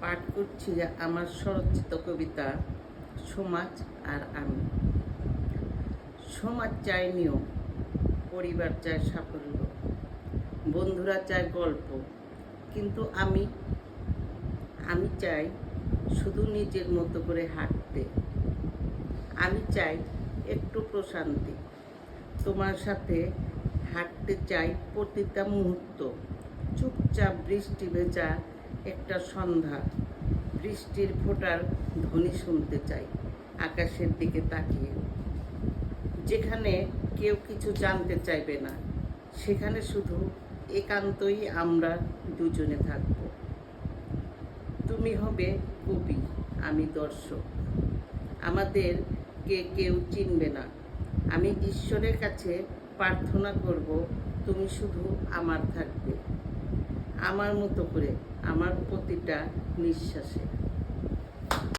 পাঠ করছি আমার স্বরচিত কবিতা সমাজ আর আমি। সমাজ চায় নিয়ম পরিবার চায় সাফল্য, বন্ধুরা চায় গল্প, কিন্তু আমি আমি চাই শুধু নিজের মতো করে হাঁটতে। আমি চাই একটু প্রশান্তি। তোমার সাথে হাঁটতে চাই প্রতিটা মুহূর্ত। চুপচাপ বৃষ্টি ভেজা একটা সন্ধ্যা। বৃষ্টির ফোঁটার ধ্বনি শুনতে চাই, আকাশের দিকে তাকিয়ে। যেখানে কেউ কিছু জানতে চাইবে না, সেখানে শুধু একান্তই আমরা দুজনে থাকব। তুমি হবে কবি, আমি দর্শক। আমাদের কে কেউ চিনবে না। আমি ঈশ্বরের কাছে প্রার্থনা করব, তুমি শুধু আমার থাকবে। আমার মতো করে আমার প্রতিটা নিঃশ্বাসে।